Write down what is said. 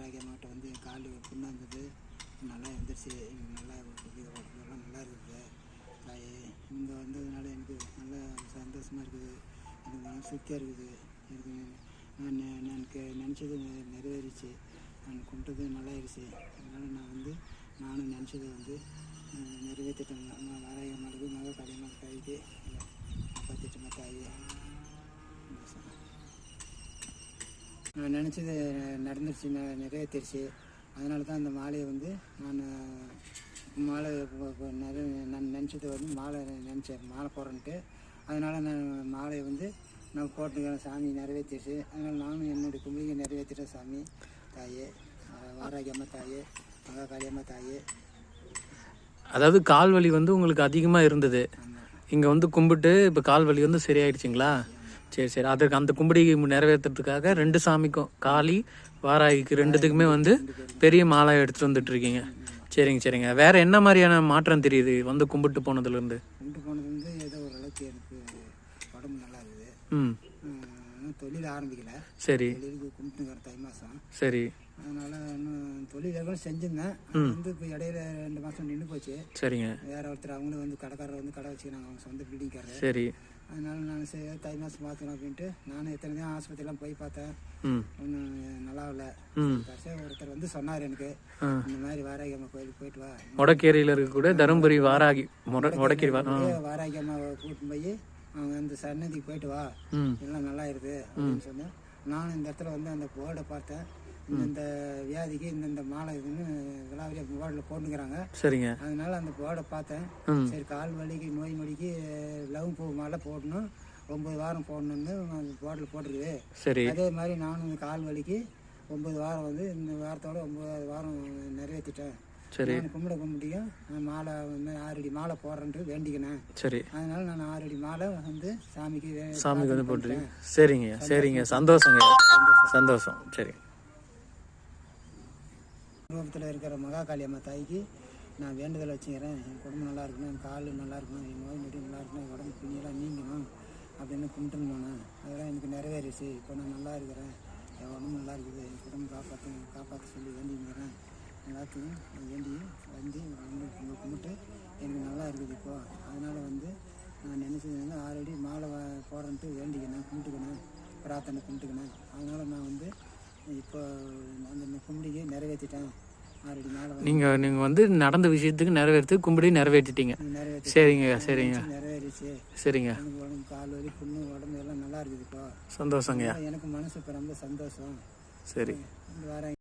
ஆரோக்கியமாட்ட வந்து என் கால் புண்ணாக இருந்தது நல்லா எழுந்திரிச்சு நல்லா இது நல்லா இருக்குது தாய் இங்கே வந்ததுனால எனக்கு நல்லா சந்தோஷமாக இருக்குது. எனக்கு மன சுத்தியாக இருக்குது. எனக்கு நான் நான் நினச்சது நிறைவேறிச்சு. நான் கொண்டது நல்லாயிருச்சு. அதனால் நான் வந்து நானும் நினச்சது வந்து நிறைவேற்றிட்டேன் நான் வாராய மாடுக்கு மக கடையமாக தாய்க்கு. காப்பாற்றிட்டேன் தாய். நினச்சது நடந்துருச்சு ந- நிறைவேற்றிருச்சு அதனால தான் அந்த மாலையை வந்து நான் மாலை ப- ப- நிறை நான் நினச்சது வந்து மாலை நினச்சேன் மாலை போடுறேன்ட்டு. அதனால் நான் மாலையை வந்து நான் போட்டுக்கிறேன் சாமி நிறைவேற்றிருச்சு அதனால் நானும் என்னுடைய கும்பிடிங்க நிறைவேற்றிட்டேன் சாமி. தாயே வாராகி அம்மா தாயே மகா காளியம்மா தாயே. அதாவது கால் வலி வந்து உங்களுக்கு அதிகமாக இருந்தது. இங்கே வந்து கும்பிட்டு இப்போ கால் வலி வந்து சரியாயிடுச்சுங்களா? சரி சரி. அதற்கு அந்த கும்படி நிறைவேற்றுறதுக்காக ரெண்டு சாமிக்கும் காளி வாராகிக்கு ரெண்டுத்துக்குமே வந்து பெரிய மாலை எடுத்துட்டு வந்துட்டு இருக்கீங்க. சரிங்க சரிங்க. வேற என்ன மாதிரியான மாற்றம் தெரியுது? வந்து கும்பிட்டு போனதுலேருந்து கும்பிட்டு போனது வந்து ஏதோ ஓரளவுக்கு எனக்கு உடம்பு நல்லா இருக்குது தொழில் ஆரம்பிக்கல. சரி. தொழிலுக்கு கும்பிட்டுங்கிற தை மாதம் சரி. அதனால் இன்னும் தொழில் செஞ்சிருந்தேன் வந்து இப்போ இடையில ரெண்டு மாதம் நின்று போச்சு. சரிங்க. வேற ஒருத்தர் அவங்களும் வந்து கடைக்காரர் வந்து கடை வச்சுக்கிறாங்க. அவங்க சொந்த பில்டிங்காரர் சரி. அதனால நான் சரி தை மாதம் பார்த்துக்கலாம் அப்படின்ட்டு நானும் எத்தனை தான் ஆஸ்பத்திரிலாம் போய் பார்த்தேன். ஒன்றும் நல்லா இல்லை. கடைசியாக ஒருத்தர் வந்து சொன்னார் எனக்கு. இந்த மாதிரி வாராகி அம்மா கோயிலுக்கு போயிட்டு வா. மொடக்கேரியில் இருக்கக்கூடிய தருமபுரி வாராகி மொட மொடக்கேரி வாராகி அம்மாவை கூட்டின்னு போய் அவங்க அந்த சன்னதிக்கு போயிட்டு வா. எல்லாம் நல்லா இருக்குது அப்படின்னு சொன்னேன். நானும் இந்த இடத்துல வந்து அந்த போர்டை பார்த்தேன். இந்த வியாதிக்கு இந்தந்த மாலை இதுன்னு விழாவிலே போர்டில் போட்டுக்கிறாங்க. சரிங்க. அதனால அந்த போர்டை பார்த்தேன். சரி கால் வலிக்கு நோய் நொடிக்கு லவ் பூ மாலை போடணும். ஒம்பது வாரம் போடணும்னு அந்த போர்டில் போட்டிருக்குது. சரி. அதே மாதிரி நானும் கால் வலிக்கு ஒம்பது வாரம் வந்து இந்த வாரத்தோட ஒம்பது வாரம் நிறைவேற்றிட்டேன். சரி. நான் கும்பிட கும்பிட்டியும் நான் மாலை வந்து ஆறடி மாலை போடுறேன்ட்டு வேண்டிக்கினேன். சரி. அதனால நான் ஆறடி மாலை வந்து சாமிக்கு சாமிக்கு வந்து பிரார்த்தனை போட்டுருக்கு சரிங்க சரிங்க. சந்தோஷங்க. சந்தோஷம். சரி. ரூபத்தில் இருக்கிற மகா காளி அம்மா தாய்க்கு நான் வேண்டுதல் வச்சுக்கிறேன். என் குடும்பம் நல்லா இருக்கணும் என் கால் நல்லா இருக்கணும் என் நோய் நொடி நல்லா இருக்கணும் என் உடம்பு பிணியெல்லாம் நீங்கணும் அப்படின்னு கும்பிட்டுன்னு போனேன். அதெல்லாம் எனக்கு நிறைவேறிச்சு. இப்போ நான் நல்லா இருக்கிறேன். என் உடம்பு நல்லா இருக்குது. என் குடும்பம் காப்பாற்ற காப்பாற்ற சொல்லி வேண்டிக்கிறேன். எல்லாத்தையும் நான் வேண்டி வந்து வந்து உங்களை கும்பிட்டு எனக்கு நல்லா இருக்குது இப்போ. அதனால் வந்து நான் நினச்சது வந்து ஆல்ரெடி மாலை போடுறேன்ட்டு வேண்டிக்கினேன் கும்பிட்டுக்கினேன் பிரார்த்தனை கும்பிட்டுக்கினேன். அதனால் நான் வந்து இப்போ அந்த கும்பிடிக்கு நிறைவேற்றிட்டேன். ஆல்ரெடி மாலை நீங்கள் நீங்கள் வந்து நடந்த விஷயத்துக்கு நிறைவேற்றி கும்பிடி நிறைவேற்றிட்டீங்க. நிறைவேற்றி சரிங்க சரிங்க. நிறைவேறிச்சு. சரிங்க. எனக்கு உடம்பு கால் வலி புண்ணு உடம்பு எல்லாம் நல்லா இருக்குது இப்போ. சந்தோஷங்கய்யா எனக்கு மனசு இப்போ ரொம்ப சந்தோஷம். சரி. வாரம்